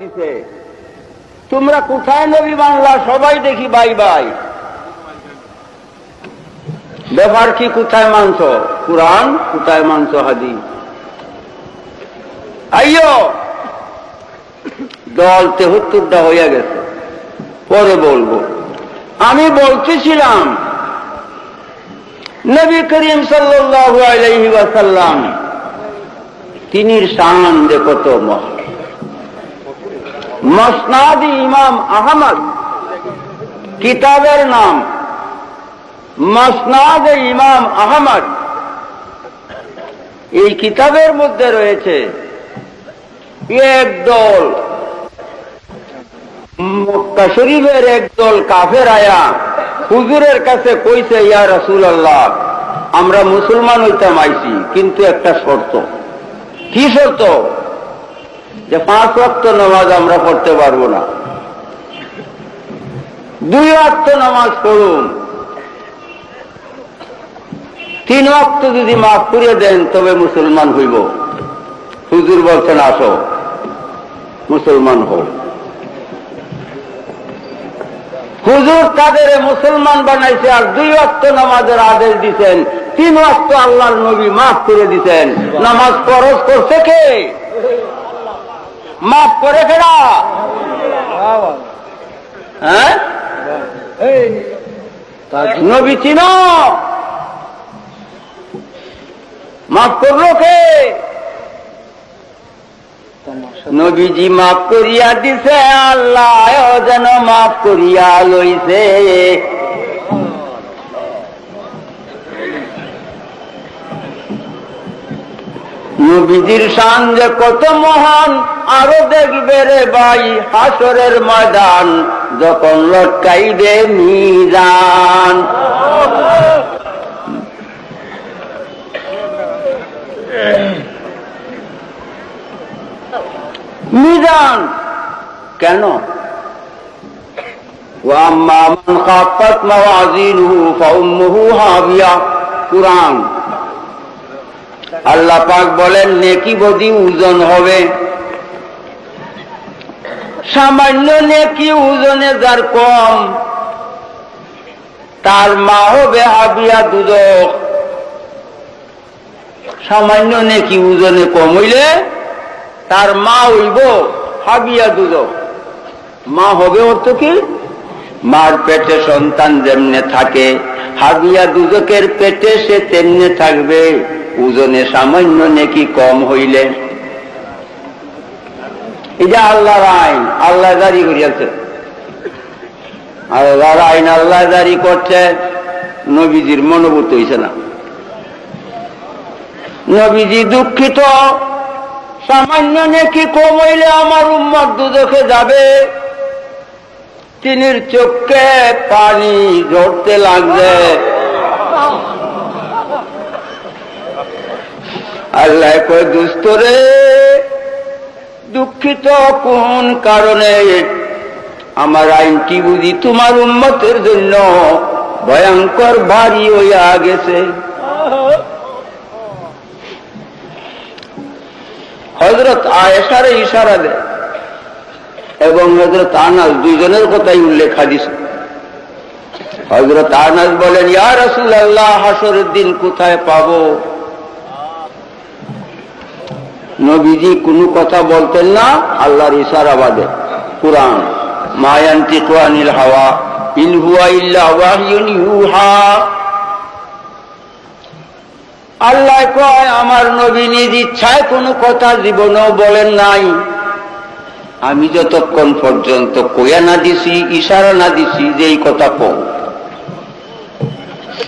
দিছে? তোমরা কোথায় নবী বাংলা? সবাই দেখি বাই বাই। ব্যাপার কি, কোথায় মানছ? কোরআন? কোথায় মানছ হাদি আইয়ো! দল তেহত্তরটা হইয়া গেছে। পরে বলব। আমি বলতেছিলাম, নবী করিম সাল্লাল্লাহু আলাইহি ওয়াসাল্লাম, তিনির শান যে কত মহা। মসনাদি ইমাম আহমদ, কিতাবের নাম মসনাদ ইমাম আহমদ। এই কিতাবের মধ্যে রয়েছে একদল মক্কা শরীফের একদল কাফের আয়া, হুজুরের কাছে কইছে, ইয়া রসুল আল্লাহ আমরা মুসলমান হইতাম আইছি, কিন্তু একটা শর্ত। কি শর্ত? যে পাঁচ ওয়াক্ত নামাজ আমরা পড়তে পারব না। দুই ওয়াক্ত নামাজ পড়ুন। তিন ওয়াক্ত যদি মাফ করে দেন, তবে মুসলমান হইব। হুজুর বলছেন, আসো। মুসলমান হোক হুজুর তাদের মুসলমান বানাইছে আর দুই ওয়াক্ত নামাজের আদেশ দিছেন। তিন ওয়াক্ত আল্লাহর নবী মাফ করে দিছেন। নামাজ ফরজ করছে কে? মাফ করে ফেরা হ্যাঁ? নবী চিন। মাফ করল কে? নবীজি মাফ করিয়া দিছে আল্লাহ যেন মাফ করিয়া লইছে। নবীজির শান যে কত মহান আরও দেখবে রে ভাই হাসরের ময়দান, যখন লটকাইবে মিজান। মিজান! কেন? আল্লাহ পাক বলেন, নেকি বদি উজন হবে। সামান্য নেকি ওজনে যার কম, তার মা হবে হাবিয়া দুদক। সামান্য নেকি ওজনে কম হইলে তার মা হইব হাবিয়া দুদক। মা হবে অর্থ কি? মার পেটে সন্তান যেমনে থাকে, হাবিয়া দুদকের পেটে সে তেমনে থাকবে। ওজনে সামান্য নেকি কম হইলে যে আল্লাহর আইন, আল্লাহ জারি করিয়াছে। আল্লাহর আইন আল্লাহ জারি করছে, নবীজির মনোভূত হইছে না। নবীজি দুঃখিত, সামান্য নেকি কম হইলে আমার উম্মত দুদকে যাবে। তিনির চোখে পানি ঝরতে লাগবে আল্লাহ কয়, দুস্থ রে দুঃখিত কোন কারণে? আমার আইনটি বুঝি তোমার উন্মতের জন্য? ভয়ঙ্কর, ভারী হইয়া গেছে। হজরত আয়েশারে ইশারা দেয় এবং হজরত আনাস দুইজনের কথাই উল্লেখ হাদিস। হজরত আনাস বলেন ইয়ার রসুল আল্লাহ হাসরের দিন কোথায় পাবো? নবীজি কোনো কথা বলতেন না, আল্লাহর ইশারা বাদে। কোরআন মায়ান্তি কোয়ানিল হাওয়া, ইন হুয়া ইউহা। আল্লাহ কয়, আমার নবী নিজ ইচ্ছায় কোনো কথা জীবনেও বলেন নাই। আমি যতক্ষণ পর্যন্ত কয়া না দিছি, ইশারা না দিছি যে এই কথা কও।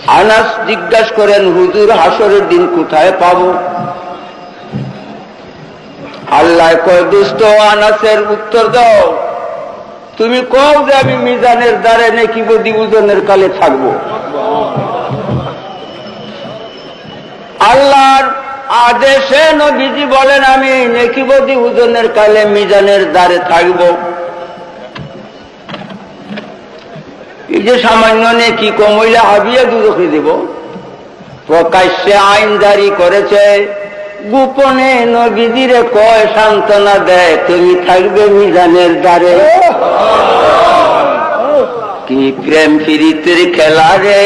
আনাস জিজ্ঞাসা করেন, হুজুর হাসরের দিন কোথায় পাবো? আল্লাহ কয়, দুষ্ট আনাসের উত্তর দাও। তুমি কও যে আমি মিজানের দ্বারে নেকি বদি ওজনের কালে থাকব? আল্লাহর আদেশে নবীজি বলেন, আমি নেকিবদি ওজনের কালে মিজানের দ্বারে থাকব? এই যে সামান্য নেকি কমইলে হাবিয়ে দুদকে দিব। প্রকাশ্যে আইন জারি করেছে। গোপনে নবীজিরে কয় সান্ত্বনা দেয়, তুমি থাকবে মিজানের দ্বারে। কি প্রেম ফিরিতের খেলা রে?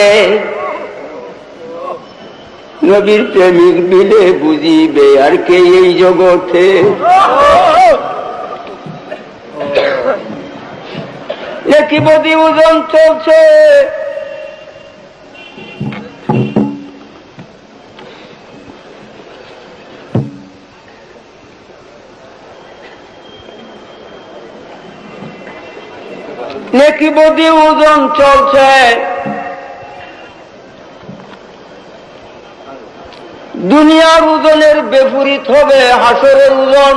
নবীর প্রেমিক বিলে বুঝিবে আর কে এই জগতে? একই বদি ওজন চলছে? নেকি বদি ওজন চলছে। দুনিয়ার ওজনের বেফুরিত হবে হাসরের ওজন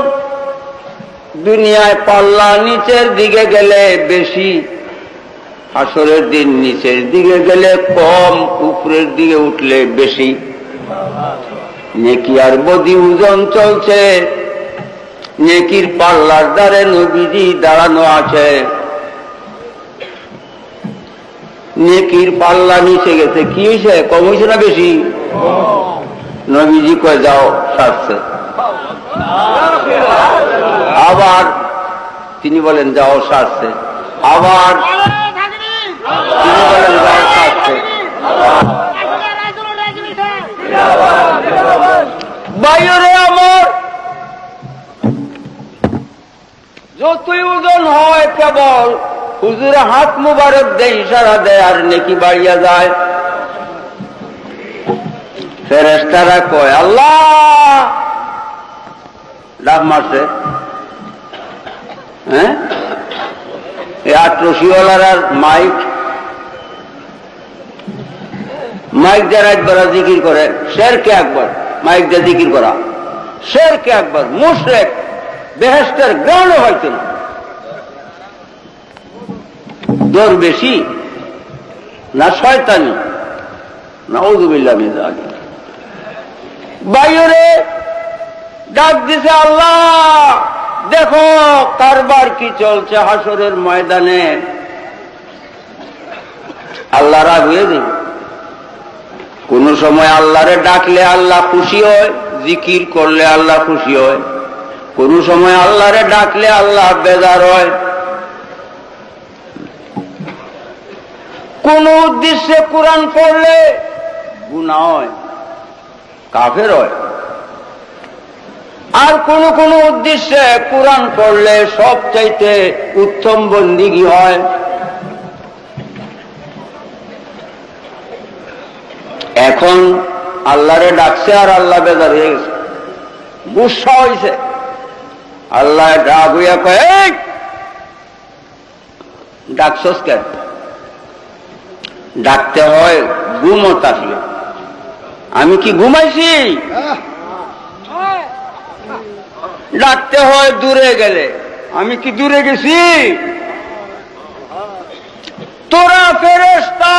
দুনিয়ায় পাল্লা নিচের দিকে গেলে বেশি, হাসরের দিন নিচের দিকে গেলে কম উপরের দিকে উঠলে বেশি। নেকি আর বদি ওজন চলছে, নেকির পাল্লার দ্বারে নবীজি দাঁড়ানো আছে। নেকির পাল্লা নিচে গেছে। কি হয়েছে কম হয়েছে না বেশি? নবীজি কয়ে, যাও, সারছে। আবার তিনি বলেন, যাও, সারছে। আবার তিনি বলেন, যাও, সারছে। বাইরে আমার যতই ওজন হয় কেবল হুজুরে হাত মুবারক দেয় ইশারা দেয়, আর নেকি বাড়িয়া যায়। ফেরেস্তারা কয়, আল্লাহ! ডাক মারছে। হ্যাঁ? এই আট রশিওয়ালার আর মাইক মাইক দিয়ে বেড়া জিকির করে। শের কে একবার মাইক দিয়ে জিকির করা। শের কে একবার মুশরেক বেহেস্তের গ্রাউন্ডে হয়তো না। দর বেশি, না শয়তানি, না ওজুবিল্লা মিজাজ বাইরে ডাক দিছে আল্লাহ, দেখো কারবার কি চলছে হাসরের ময়দানে। আল্লাহ রাগ হয়ে দেবে কোন সময় আল্লাহরে ডাকলে আল্লাহ খুশি হয়, জিকির করলে আল্লাহ খুশি হয়। কোন সময় আল্লাহরে ডাকলে আল্লাহ বেজার হয়। কোন উদ্দেশ্যে কোরআন পড়লে গুণা হয়, কাফের হয়? আর কোন কোন উদ্দেশ্যে কোরআন পড়লে সব চাইতে উত্তম বন্দিগি হয়? এখন আল্লাহরে ডাকছে আর আল্লাহ বেজার হয়ে গেছে। গুসা হয়েছে আল্লাহ ডাক হইয়া কয়ে, "এই! ডাকছস কেন? ডাকতে হয় ঘুমত আসলে আমি কি ঘুমাইছি? ডাকতে হয়, দূরে গেলে। আমি কি দূরে গেছি? তোরা ফেরেস্তা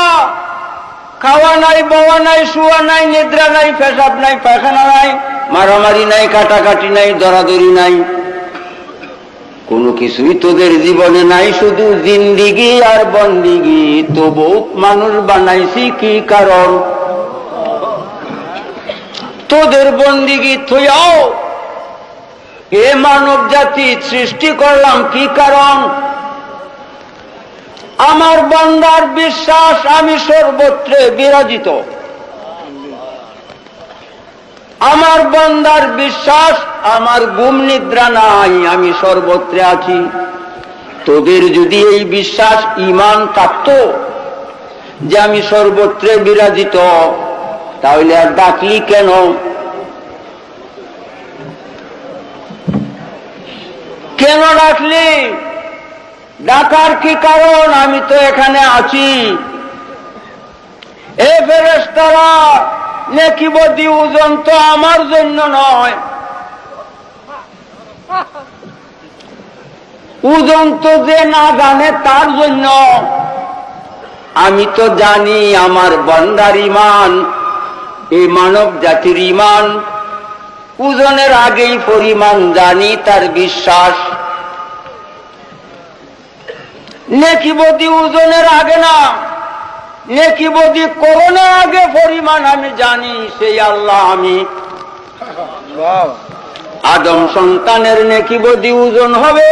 খাওয়া নাই, বাওয়া নাই, শুয়া নাই, নিদ্রা নাই, পেশাব নাই, পায়খানা নাই, মারামারি নাই, কাটাকাটি নাই, দরাদরি নাই। কোনো কিছুই তোদের জীবনে নাই, শুধু জিন্দিগি আর বন্দিগি। তবু মানুষ বানাইছি কি কারণ? তোদের বন্দিগি থইয়াও এ মানব জাতি সৃষ্টি করলাম কি কারণ? আমার বান্দার বিশ্বাস আমি সর্বত্রে বিরাজিত। আমার বান্দার বিশ্বাস, আমার গুম নিদ্রা নাই, আমি সর্বত্রে আছি। তোদের যদি এই বিশ্বাস ইমান থাকত, যে আমি সর্বত্রে বিরাজিত, তাহলে আর ডাকলি কেন? কেন ডাকলি? ডাকার কি কারণ? আমি তো এখানে আছি। এ ফেরেস্তারা নেকি বদি ওজন তো আমার জন্য নয়। ওজন তো যে না জানে তার জন্য। আমি তো জানি আমার বন্দার ইমান এই মানব জাতির ইমান ওজনের আগেই পরিমাণ জানি তার বিশ্বাস। নেকি বদি ওজনের আগে না। নেকি বদি করোনার আগে পরিমাণ আমি জানি সেই আল্লাহ আমি। আদম সন্তানের নেকিবদি ওজন হবে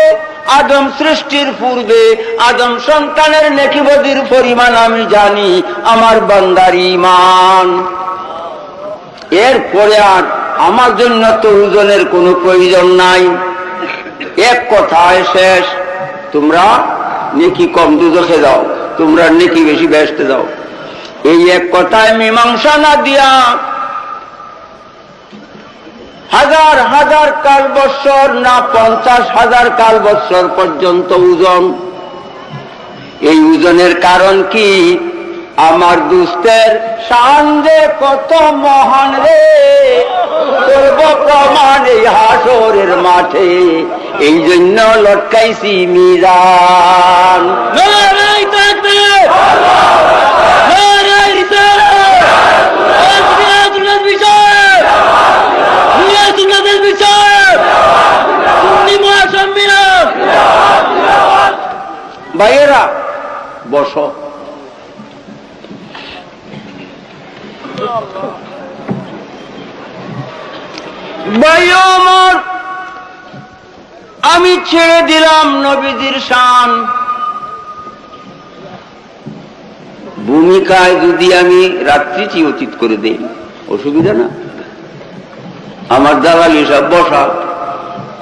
আদম সৃষ্টির পূর্বে আদম সন্তানের নেকিবদির পরিমাণ আমি জানি আমার বান্দার ইমান এরপরে আর আমার জন্য তো ওজনের কোনো প্রয়োজন নাই। এক কথায় শেষ তোমরা নেকি কম দুদকে দাও। তোমরা নেকি বেশি ব্যস্ত দাও এই এক কথায় মীমাংসা না দিয়া হাজার হাজার কাল বৎসর না পঞ্চাশ হাজার কাল বৎসর পর্যন্ত ওজন এই ওজনের কারণ কি? আমার দুস্তের যে কত মহান রে। করব প্রমাণ এই হাসরের মাঠে। এই জন্য লটকাইছি মিজান। মহাসম্মিলন। ভাইয়েরা বসো। আমি ছেড়ে দিলাম নবীজির শান। ভূমিকায় যদি আমি রাত্রিটি অতীত করে দেই, অসুবিধা না। আমার দালালি সব বসা।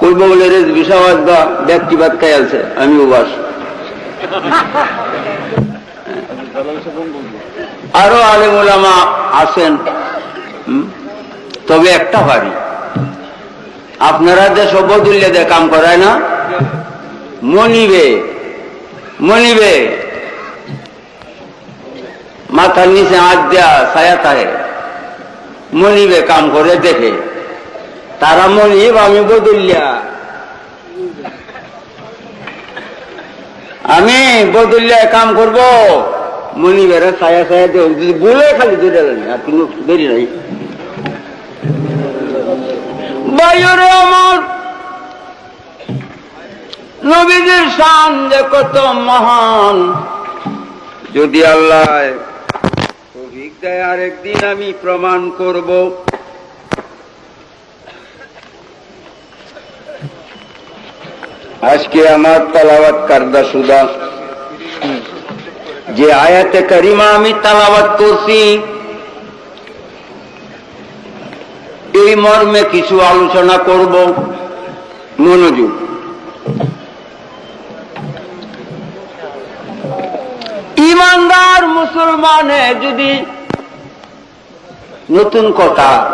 কইব বলে রেজ বিষাবাদ বা ব্যক্তিবাদ খাই আছে আমি উবাস। আরও আলেম ওলামা আছেন? তবে একটা বাড়ি আপনারা যে সবদুল্লে দিয়ে কাম করায় না? মনিবে মনিবে। মাথার নিচে হাত দেয়া ছায়া থাকে। মনিবে কাম করে দেখে। তারা মনিব, আমি বদুল্লিয়া আমি বদুল্লিয়া কাম করব। মনিবেরা ছায়া ছায়া দেব যদি বলে খালি দূরে আর কোনো দেরি নাই। বায়ুরে আমার নবীদের শান যে কত মহান। যদি আল্লাহ দেয় আরেকদিন আমি প্রমাণ করব। আজকে আমার তালাবাত কারদা সুদা যে আয়াতে করিমা আমি তালাবাত করছি, এই মর্মে কিছু আলোচনা করব। মনোযোগ। ইমানদার মুসলমানে যদি নতুন কথা।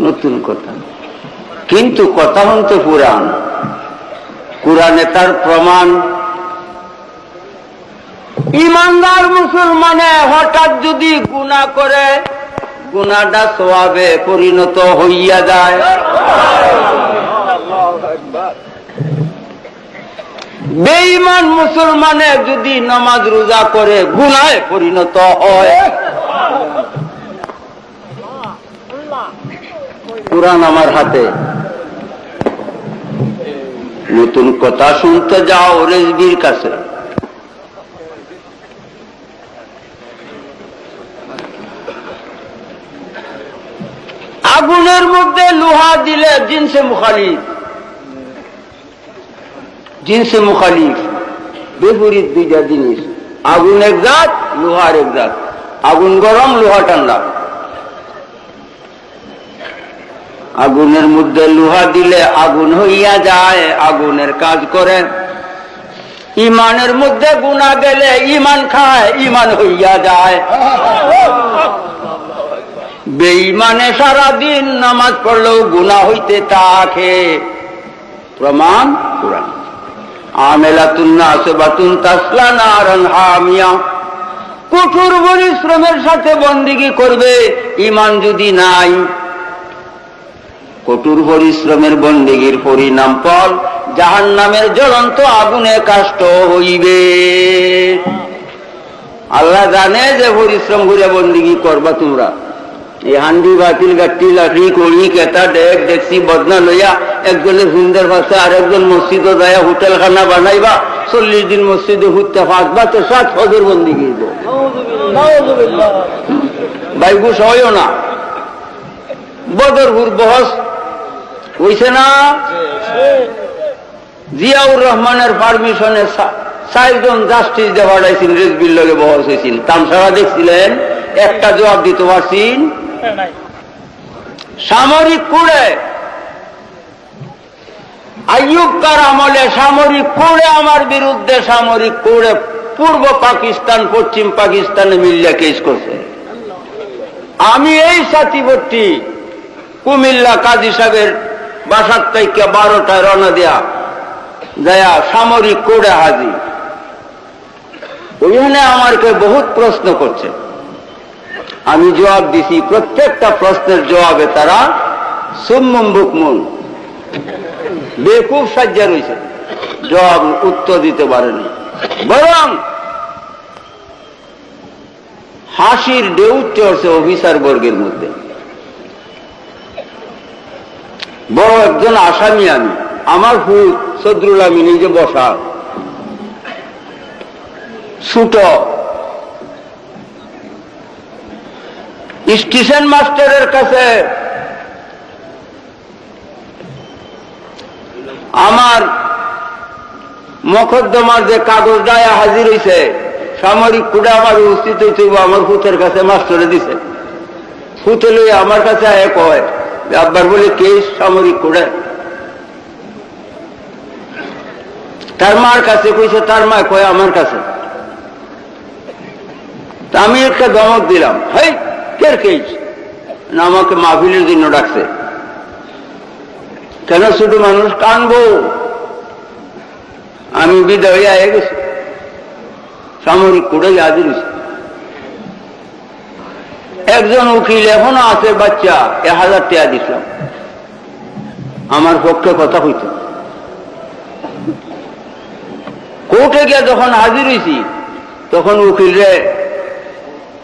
নতুন কথা। কিন্তু কথা হতে পুরাণ। কোরআনে তার প্রমাণ। ইমানদার মুসলমানে হঠাৎ যদি গুণা করে, গুণাটা সোয়াবে পরিণত হইয়া যায়। বেঈমান মুসলমানে যদি নামাজ রোজা করে গুনায় পরিণত হয়। কোরআন আমার হাতে। নতুন কথা শুনতে যাও রেজবির কাছে। আগুনের মধ্যে লোহা দিলে জিনসে মুখালিফ। জিনসে মুখালিফ। বিপরীত দুইটা জিনিস। আগুন এক জাত লোহার এক জাত আগুন গরম, লোহা ঠান্ডা। আগুনের মধ্যে লোহা দিলে আগুন হইয়া যায়, আগুনের কাজ করে। ইমানের মধ্যে গুণা গেলে ইমান খায়, ইমান হইয়া যায়। বেঈমানে সারাদিন নামাজ পড়লেও গুণা হইতে থাকে। প্রমাণ কোরআন। আমেলাতুন্না আসবাতুন তাসলা নারান হামিয়া। কঠোর পরিশ্রমের সাথে বন্দিগি করবে ইমান যদি নাই, কঠোর পরিশ্রমের বন্দিগির পরিণাম ফল জাহান নামের জ্বলন্ত আগুনে কাষ্ট হইবে। আল্লাহ জানে যে পরিশ্রম করে বন্দিগি করবা তোমরা। হান্ডি বাতিল গাঠি লাঠি কড়ি কেতা ডেক ডেকসি বদনা লইয়া একজনের সুন্দর ভাষা আর একজন মসজিদে যায় হোটেল খানা বানাইবা চল্লিশ দিন মসজিদে ঘুরতে পাঁচবা তো সাত ফজর বন্দি গিয়ে বাইগু সহয় না বদরপুর বহস হইছে না জিয়াউর রহমানের পারমিশনে চারজন জাস্টিস দেওয়া রেজবির লগে বহস হয়েছিল তামসারা দেখছিলেন একটা জবাব দিতে পারছেন সামরিক কুড়ে আইয়ুবকার আমলে সামরিক কুড়ে আমার বিরুদ্ধে সামরিক কুড়ে পূর্ব পাকিস্তান, পশ্চিম পাকিস্তানে মিল্লা কেস করছে। আমি এই সাথীবর্তী কুমিল্লা কাজী সাহেবের বাসার থেকে বারোটায় রওনা দেয়া যায়া সামরিক কোড়ে হাজির। ওইখানে আমাকে বহুত প্রশ্ন করছে। আমি জবাব দিছি, প্রত্যেকটা প্রশ্নের জবাবে তারা সুম্মুম বুকমুন। বেকুব সাজ্জা রয়েছে। জবাব উত্তর দিতে পারেনি। বরং হাসির ঢেউ চড়ছে অফিসার বর্গের মধ্যে। বড় একজন আসামি আমি। আমার ফুল সদরুল আমি নিজে বসা। ছুট স্টেশন মাস্টারের কাছে আমার মকদ্দমার যে কাগজ দায়া হাজির হয়েছে সামরিক কুড়ে আমার উপস্থিত হয়েছে আমার ফুতের কাছে মাস্টারে দিছে। ফুতে লই আমার কাছে এক হয় আব্বার বলে কে সামরিক কুড়ে তার মার কাছে কইছে, তার মা কয়, আমার কাছে। আমি একটা দমক দিলাম। হাই! কের কেস না, আমাকে মাহফিলের জন্য ডাকছে। কেন ছোট মানুষ কানবো আমি বিদায় হয়ে গেছি। সামরিক কুড়ে হাজির একজন উকিল এখনও আছে, বাচ্চা, এক হাজার টাকা দিছিলাম। আমার পক্ষে কথা হইত কোর্টে গিয়ে যখন হাজির হয়েছি তখন উকিল রে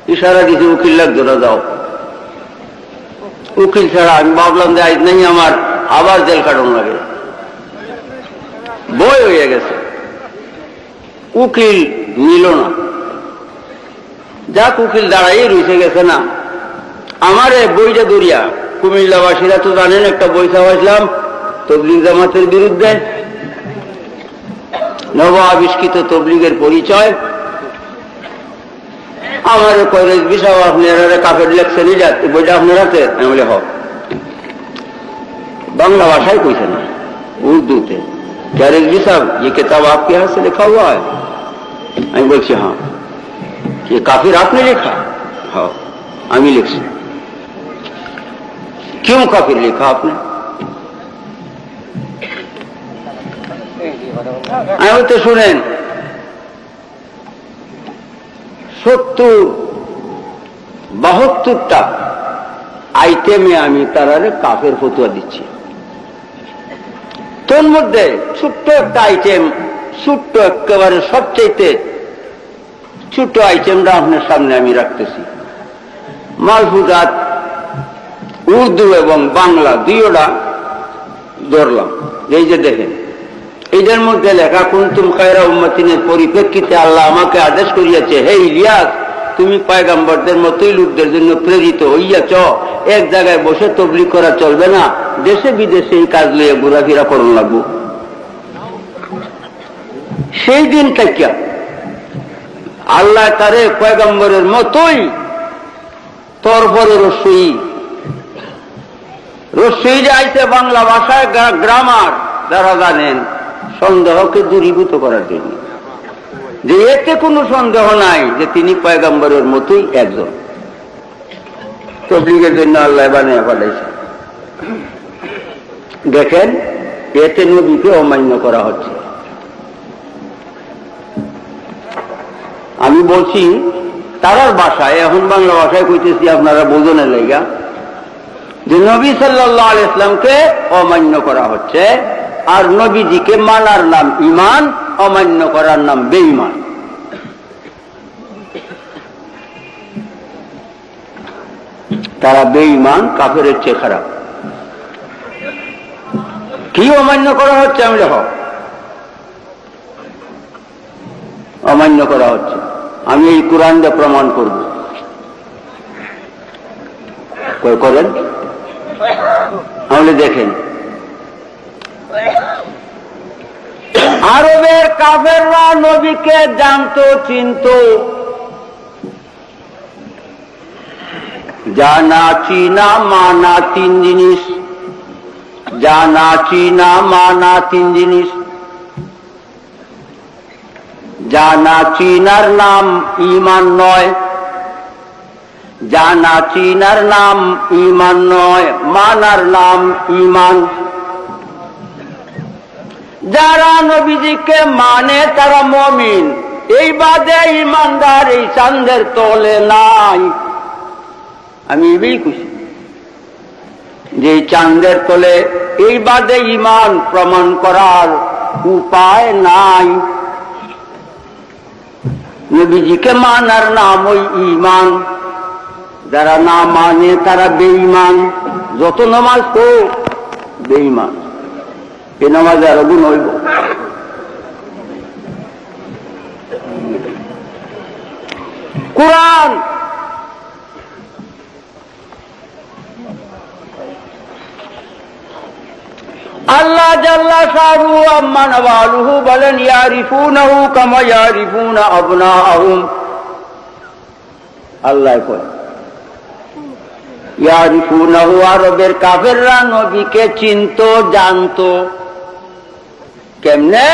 ইশারা দিছে, উকিল লাগতো না যাও। উকিল ছাড়া আমি ভাবলাম যে আজ নাই আমার আবার জেল কাটন লাগে। বই হয়ে গেছে। উকিল নিল না। যাক, উকিল দাঁড়াই রুইসে গেছে না। আমার বইটা দরিয়া কুমিল্লাবাসীরা তো জানেন, একটা বই চাওয়াইছিলাম তবলিগ জামাতের বিরুদ্ধে। নব আবিষ্কৃত তবলিগের পরিচয়। আমার কলেজ বিষয় আপনারা কাপের লেখছেন যাতে বইটা আপনার হাতে আমি বলে হোক बांग्ला भाषा ही कोई नहीं उर्दू थे क्या रेजवी साहब ये किताब आपके यहाँ से लिखा हुआ है আমি বলছি হ্যাঁ ये काफिर आपने लिखा हाँ আমি লিখছি क्यों काफिर लिखा आपने আমি বলতে শুনেন সত্তর, বাহাত্তরটা আইটেমে আমি তারারে কাফের ফতুয়া দিচ্ছি। তোর মধ্যে ছোট্ট একটা আইটেম ছোট্ট একেবারে সবচেয়ে ছোট্ট আইটেমটা আপনার সামনে আমি রাখতেছি। মালফুজাত, উর্দু এবং বাংলা দুইটা ধরলাম। এই যে দেখেন এইটার মধ্যে লেখা, কুন্তুম খায়রা উম্মাতিনের পরিপ্রেক্ষিতে আল্লাহ আমাকে আদেশ করিয়াছে, হে ইলিয়াস, তুমি পায়গাম্বরদের মতোই লোকদের জন্য প্রেরিত হইয়াছ। এক জায়গায় বসে তবলি করা চলবে না। দেশে বিদেশে এই কাজ লইয়া ঘোরাফেরা করুন লাগবো। সেই দিন থেকে আল্লাহ তারে পয়গম্বরের মতোই তরফরে রসই। রসই যে আইছে বাংলা ভাষায় গ্রামার, যারা জানেন সন্দেহকে দূরীভূত করার জন্য। যে এতে কোনো সন্দেহ নাই যে তিনি পয়গম্বরের মতোই একজন। তবলিগের জন্য আল্লাহ বানিয়ে পাঠাইছে দেখেন, এতে নবীকে অমান্য করা হচ্ছে। আমি বলছি, তারার ভাষায় এখন বাংলা ভাষায় কইতেছি, আপনারা বোঝনের লেগা, যে নবী সাল্লাহ ইসলামকে অমান্য করা হচ্ছে। আর নবীজিকে মানার নাম ইমান অমান্য করার নাম বেঈমান। তারা বেঈমান কাফের চেয়ে খারাপ। কি অমান্য করা হচ্ছে আমি দেখো। অমান্য করা হচ্ছে। আমি এই কোরআন দিয়ে প্রমাণ করব। করেন? তাহলে দেখেন আরবের কাফেররা নবীকে জানতো, চিনত। জানা, চিনা, মানা তিন জিনিস। জানা, চিনা, মানা তিন জিনিস। জানা, চিনার নাম ইমান নয়। জানা, চিনার নাম ইমান নয়। মানার নাম ইমান। যারা নবীজিকে মানে তারা মমিন। এই বাদে ইমানদার এই চান্দের তলে নাই। আমি এবই খুশি। যে চান্দের তলে এই বাদে ইমান প্রমাণ করার উপায় নাই। নবীজিকে মানার নাম ওই ইমান। যারা না মানে তারা বেঈমান। যত নামাজ হোক বেঈমান। এ নামাজ আরও গুণ হইব। কোরআন! আল্লাহ জাল্লা সারু আম্মান বালুহু বলেন, ইয়ারিফুনাহু কামা ইয়ারিফুনা আবনাআহুম। আল্লাহ কয়, ইয়ারিফুনাহু আরবের কাফেররা নবীকে চিনত, জানতো। কেমনে?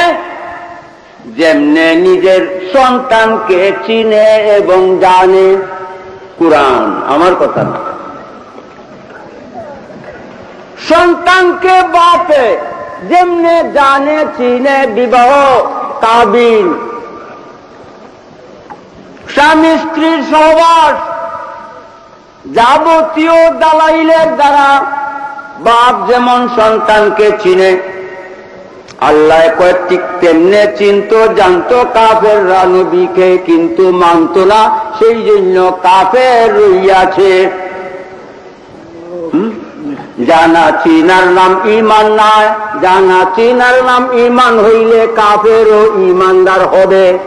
যেমনে নিজের সন্তানকে চিনে এবং জানে কোরআন, আমার কথা না। সন্তানকে বাপে যেমনে জানে, চিনে, বিবাহ কাবিল স্বামী স্ত্রীর সহবাস যাবতীয় দালাইলের দ্বারা বাপ যেমন সন্তানকে চিনে আল্লাহ কয়েকটি তেমনে চিনত জানতো কাফের রানবীকে কিন্তু মানত না সেই জন্য কাফের রইয়াছে। জানা চিনার নাম ইমান নয় জানা চিনার নাম ইমান হইলে কাফেরও ইমানদার হবে।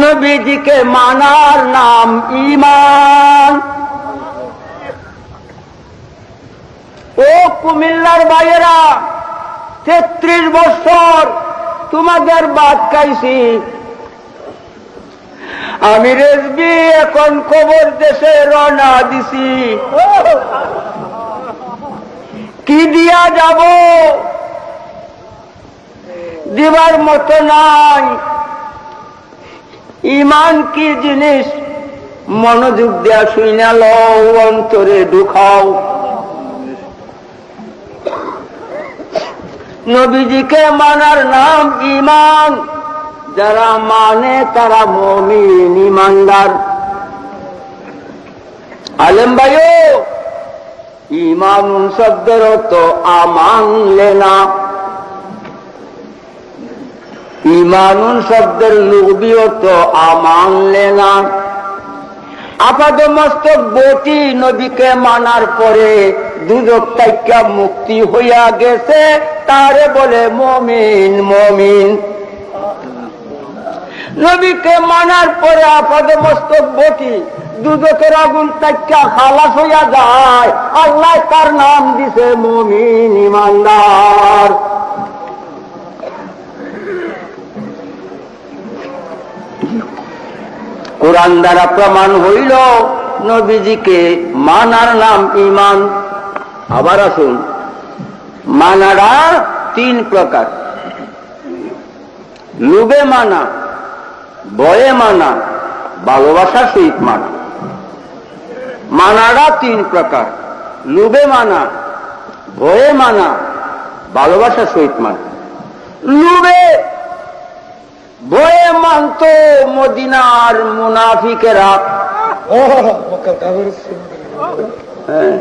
নবীজিকে মানার নাম ইমান ও কুমিল্লার বাইরা তেত্রিশ বছর তোমাদের বাদ খাইছি। আমি রেসবি এখন কবর দেশে রওনা দিছি। কি দিয়া যাব? দিবার মতো নাই। ইমান কি জিনিস? মনোযোগ দেয়া শুই না লও, অন্তরে ঢুকাও। নবীজিকে মানার নাম ইমান যারা মানে তারা মমিন ইমানদার আলেম ভাইও ইমান শব্দের তো আমান লেনা। ইমানুন শব্দের লুবিও তো আমান লেনা। আপাদ মস্তক বটি নবীকে মানার পরে দুজক তাইকা মুক্তি হইয়া গেছে। তারে বলে, মমিন মমিন। নবীকে মানার পরে আপাদ মস্তক বটি দুদকের আগুন তাইকা খালাস হইয়া যায়। আল্লাহ তার নাম দিছে মমিন ইমানদার। কোরআন দ্বারা প্রমাণ হইল, নবীজিকে মানার নাম ইমান। আবার আসুন। মানারা তিন প্রকার। লুবে মানা বয়ে মানা ভালোবাসার সহিত মানা। মানারা তিন প্রকার। লুবে মানা ভয়ে মানা ভালোবাসার সহিত মানা। লুবে ভয়ে মানত মদিনার মুনাফিকেরা। হ্যাঁ।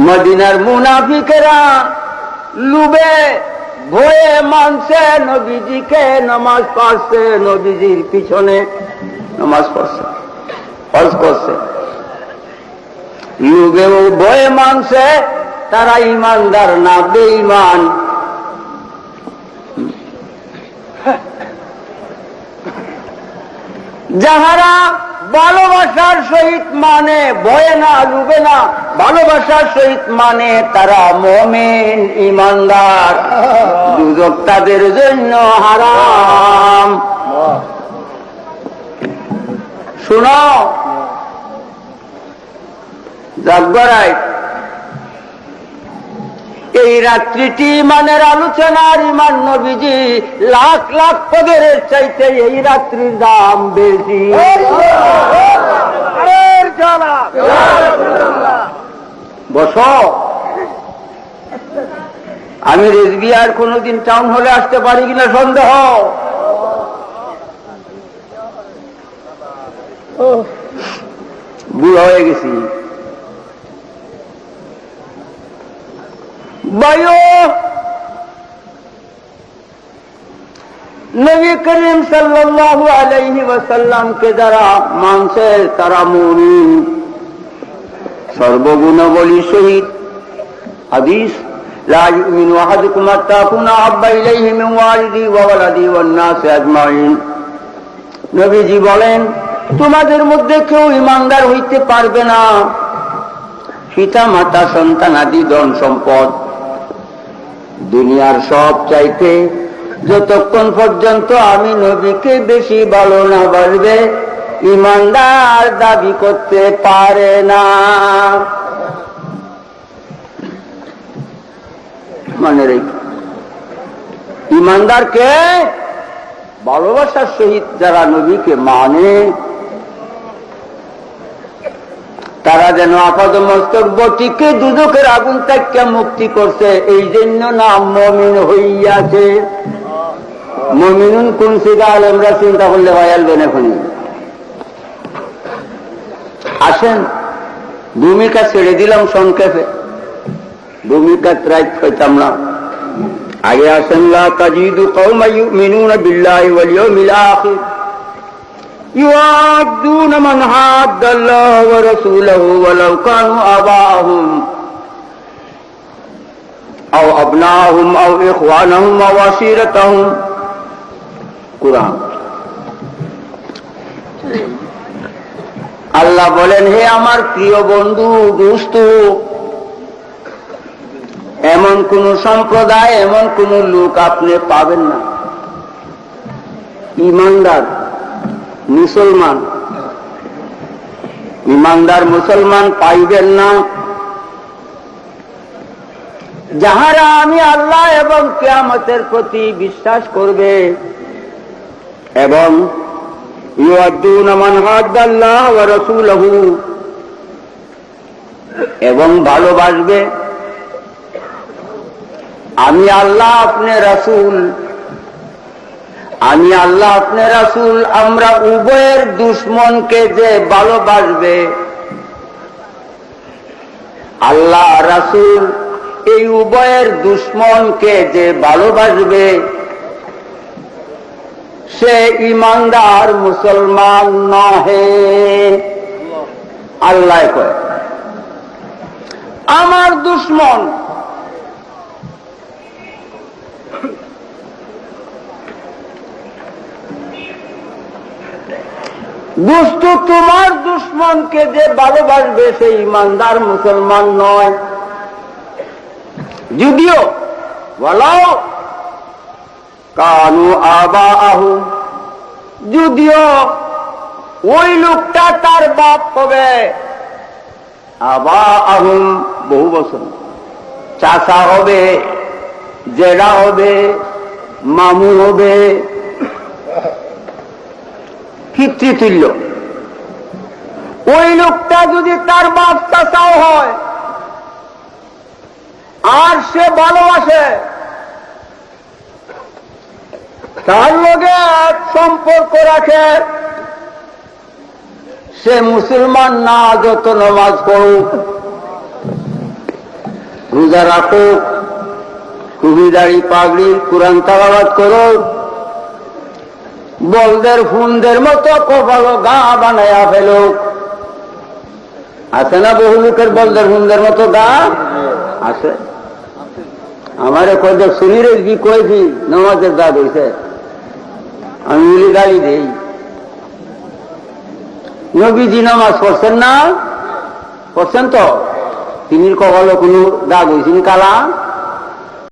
মদিনার মুনাফিকেরা লুবে ভয়ে মানছে নবীজিকে, নামাজ পড়ছে নবীজির পিছনে, নামাজ পড়ছে, হজ করছে। লুবে ভয়ে মানছে, তারা ইমানদার না, বেঈমান। যাহারা ভালোবাসার সহিত মানে ভয়ে না লুবে না, ভালোবাসার সহিত মানে তারা মমেন ইমানদার দুজক তাদের জন্য হারাম। শোনো? জাগরাই এই রাত্রিটি ইমানের আলোচনার ইমান নবীজি লাখ লাখ পদের চাইতে এই রাত্রির দাম বেশি। বস। আমি রেজবি আর কোনোদিন টাউন হলে আসতে পারি কিনা সন্দেহ। বুড়া হয়ে গেছি। বায়ু নবী করিম সাল্লাল্লাহু আলাইহি ওয়াসাল্লামকে যারা মানছে তারা মুমিন সর্বগুণ বলি শহীদ হাদিস لا يؤمن أحدكم حتى أكون أحب إليه من والدي وولدي والناس أجمعين নবীজি বলেন তোমাদের মধ্যে কেউ ইমানদার হইতে পারবে না পিতা মাতা সন্তান আদি ধন সম্পদ দুনিয়ার সব চাইতে যতক্ষণ পর্যন্ত আমি নবীকে বেশি ভালো না বাড়বে ইমানদার দাবি করতে পারে না। মানে ইমানদারকে ভালোবাসার সহিত যারা নবীকে মানে তারা যেন আপাদ মস্তক বটিকে দুদকের আগুন থেকে মুক্তি করছে, এই জন্য নাম মমিন হইয়াছে। মমিনুন কোন সিগাল আমরা চিন্তা করলে ভাইয়ালবেন এখনই। আসেন, ভূমিকা ছেড়ে দিলাম সংক্ষেপে। ভূমিকা ত্রাই হইতাম না। আগে আসেন, লা তাজিদু কওমা ইউমিনুনা বিল্লাহি ওয়াল ইয়াউমিল আখির। يوادون من حاد الله ورسوله ولو كانوا آباءهم أو أبناءهم أو إخوانهم أو عشيرتهم قرآن আল্লাহ বলেন হে আমার প্রিয় বন্ধু দুস্থ এমন কোন সম্প্রদায় এমন কোন লোক আপনি পাবেন না ইমানদার মুসলমান। ইমানদার মুসলমান, পাইবেন না। যাহারা আমি আল্লাহ এবং কিয়ামতের প্রতি বিশ্বাস করবে, এবং এবং ভালোবাসবে, আমি আল্লাহ আপনি রাসূল। আমি আল্লাহ আপনার রাসূল, আমরা উভয়ের দুশ্মনকে যে ভালোবাসবে, আল্লাহ রাসূল এই উভয়ের দুশ্মনকে যে ভালোবাসবে, সে ইমানদার মুসলমান নহে। আল্লাহ কয়, আমার দুশ্মন দুষ্ট তোমার দুশ্মনকে যে ভালোবাসবে সেই ইমানদার মুসলমান নয়। যদিও বলাও, কানু আবা আহু যদিও ওই লোকটা তার বাপ হবে। আবা আহুম বহু বছর। চাষা হবে জেডা হবে, মামু হবে। পিতৃতুল্য। ওই লোকটা যদি তার বাপ চাচাও হয়, আর সে ভালোবাসে, তার লগে এক সম্পর্ক রাখে, সে মুসলমান না, যত নমাজ পড়ুক, রোজা রাখুক কুবিদারি পাগড়ি, কোরআন তালাবাদ করুক বলদের ফুনদের মতো কপালো গা বানায়া ফেলুক আছে না বহু লোকের বলদের ফুনদের মতো গা? আছে। আমারে কয় সুনিরে কি কয়েছি নমাজের দাগ হয়েছে আমি মিলি গালি দেই। নবীজি নামাজ পড়ছেন না? পড়ছেন তো? তিনি কপালে কোনো দাগ হয়েছেন কালা?